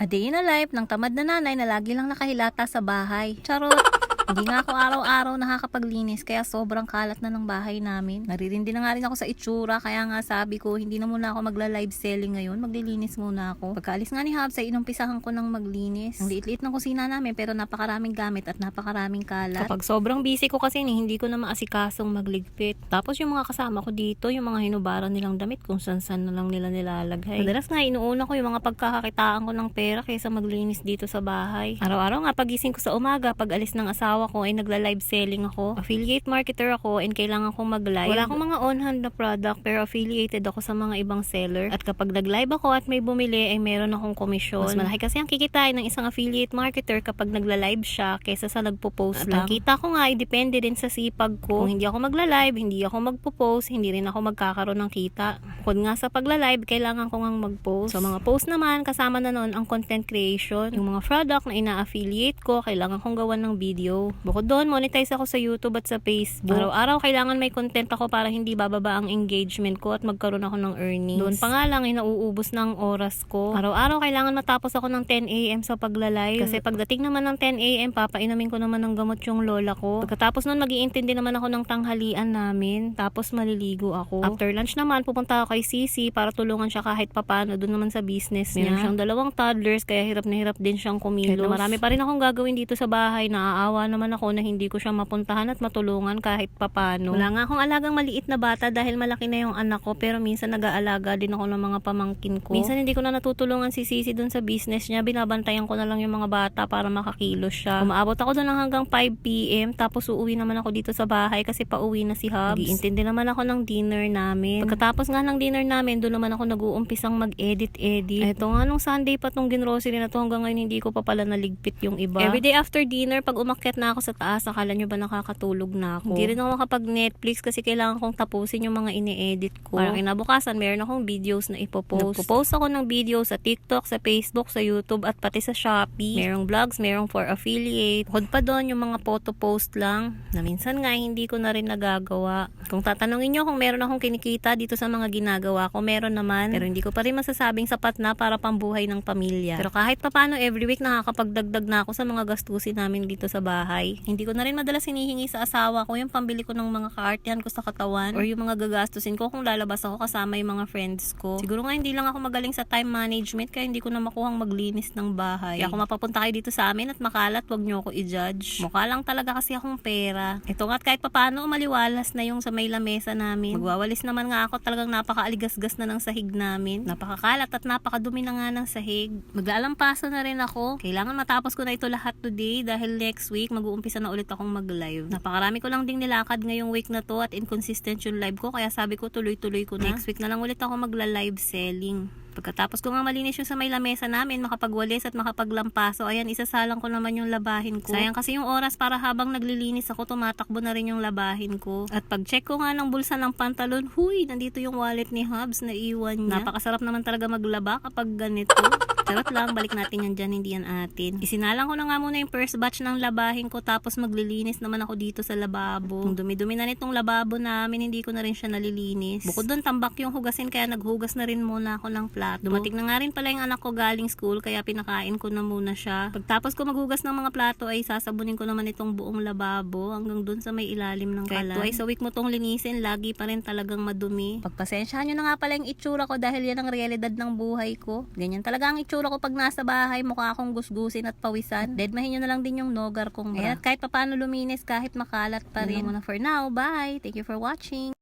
A day in a life ng tamad na nanay na lagi lang nakahilata sa bahay. Charot! Hindi nga ako araw-araw nakakapaglinis kaya sobrang kalat na ng bahay namin. Naririndi na nga rin ako sa itsura kaya nga sabi ko hindi na muna ako magla-live selling ngayon. Maglilinis muna ako. Pagkaalis nga ni Habs ay inumpisahan ko ng maglinis. Ang liit-liit ng kusina namin pero napakaraming gamit at napakaraming kalat. Kapag sobrang busy ko kasi ni, hindi ko na maasikasong magligpit. Tapos yung mga kasama ko dito, yung mga hinubaran nilang damit kung saan-saan na lang nila nilalagay. Madalas nga inuuna ko yung mga pagkakakitaan ko ng pera kaysa maglinis dito sa bahay. Araw-araw nga pagising ko sa umaga, pag alis ng asawa ko ay nagla-live selling ako. Affiliate marketer ako and kailangan kong mag-live. Wala akong mga on-hand na product pero affiliated ako sa mga ibang seller. At kapag nag-live ako at may bumili ay meron akong komisyon. Mas malaki kasi ang kikitain ng isang affiliate marketer kapag nagla-live siya kaysa sa nagpo-post lang. At ang kita ko nga ay depende din sa sipag ko. Kung hindi ako magla-live, hindi ako magpo-post, hindi rin ako magkakaroon ng kita. Bukod nga sa pagla-live, kailangan ko nga mag-post. So mga post naman, kasama na nun ang content creation. Yung mga product na ina-affiliate ko, kailangan kong gawan ng video. Bukod doon, monetize ako sa YouTube at sa Facebook. Araw-araw, kailangan may content ako para hindi bababa ang engagement ko at magkaroon ako ng earnings. Doon pa nga lang, ay nauubos ng oras ko. Araw-araw, kailangan matapos ako ng 10 a.m. sa pagla-live. Kasi pagdating naman ng 10 a.m., papainumin ko naman ng gamot yung lola ko. Pagkatapos nun, mag-iintindi naman ako ng tanghalian namin. Tapos maliligo ako. After lunch naman, pupunta ako kay Sisi para tulungan siya kahit papano doon naman sa business niya. Meron siyang dalawang toddlers, kaya hirap na hirap din siyang kumilos. Marami pa rin akong gagawin dito sa bahay, naaawa naman ako na hindi ko siya mapuntahan at matulungan kahit papano. Wala nga akong alagang maliit na bata dahil malaki na yung anak ko, pero minsan nag-aalaga din ako ng mga pamangkin ko. Minsan hindi ko na natutulungan si Sisi doon sa business niya, binabantayan ko na lang yung mga bata para makakilos siya. Umaabot ako doon hanggang 5pm, tapos uuwi naman ako dito sa bahay kasi pauwi na si Hubs. Nag-iintindi naman ako ng dinner namin. Pagkatapos nga ng dinner namin, doon naman ako nag-uumpisang mag-edit-edit. Ito nga nung Sunday pa tong ginrocery na to hanggang ngayon hindi ko pa pala naligpit yung iba. Everyday after dinner, pag umakyat na ako sa taas, akala nyo ba nakakatulog na ako? Hindi rin ako makapag-Netflix kasi kailangan kong tapusin yung mga ini-edit ko. Para kinabukasan, meron akong videos na ipopost. Nagpo-post ako ng video sa TikTok, sa Facebook, sa YouTube, at pati sa Shopee. Merong vlogs, merong for affiliate. Bukod pa doon, yung mga photo post lang, na minsan nga hindi ko na rin nagagawa. Kung tatanungin nyo kung meron akong kinikita dito sa mga ginagawa ko, meron naman. Pero hindi ko pa rin masasabing sapat na para pambuhay ng pamilya. Pero kahit papano, every week nakakapagdagdag na ako sa mga gastusin namin dito sa bahay. Hindi ko na rin madalas hinihingi sa asawa ko yung pambili ko ng mga kaartihan ko sa katawan or yung mga gagastusin ko kung lalabas ako kasama yung mga friends ko. Siguro nga hindi lang ako magaling sa time management kaya hindi ko na makuhang maglinis ng bahay. Kaya kung mapapunta kayo dito sa amin at makalat, wag nyo ako i-judge. Mukha lang talaga kasi akong pera. Ito nga't kahit papano umaliwalas na yung sa may lamesa namin. Magwawalis naman nga ako talagang napakaaligasgas na ng sahig namin. Napakakalat at napakadumi na nga ng sahig. Maglalampaso na rin ako. Kailangan matapos ko na ito lahat today dahil next week mag-uumpisa na ulit akong mag-live. Napakarami ko lang ding nilakad ngayong week na to at inconsistent yung live ko kaya sabi ko tuloy-tuloy ko na. Next week na lang ulit ako magla-live selling. Pagkatapos ko nga malinis yung sa may lamesa namin, makapagwalis at makapaglampaso, ayan, isasalang ko naman yung labahin ko. Sayang kasi yung oras para habang naglilinis ako, tumatakbo na rin yung labahin ko. At pag check ko nga ng bulsa ng pantalon, huy, nandito yung wallet ni Hubs na iwan niya. Napakasarap naman talaga maglaba kapag ganito. Charot lang, balik natin yan dyan, hindi yan atin. Isinalang ko na nga muna yung first batch ng labahin ko, tapos maglilinis naman ako dito sa lababo. Kung dumi-dumi na nitong lababo namin, hindi ko na rin siya nalilinis. Bukod doon, tambak yung hugasin, kaya naghugas na rin muna ako ng plato. Dumating na nga rin pala yung anak ko galing school, kaya pinakain ko na muna siya. Pagtapos ko maghugas ng mga plato, ay sasabunin ko naman itong buong lababo hanggang doon sa may ilalim ng kalan. Kahit twice a week mo tong linisin, lagi pa rin talagang madumi. Pagpasensyahan nyo na nga pala yung itsura ko dahil yan ang realidad ng buhay ko. Ganyan talaga ang itsura ko pag nasa bahay, mukha akong gusgusin at pawisan. Deadmahin nyo na lang din yung nogar kong bra. Ayan, kahit papano luminis kahit makalat pa rin. Yun na muna for now. Bye! Thank you for watching.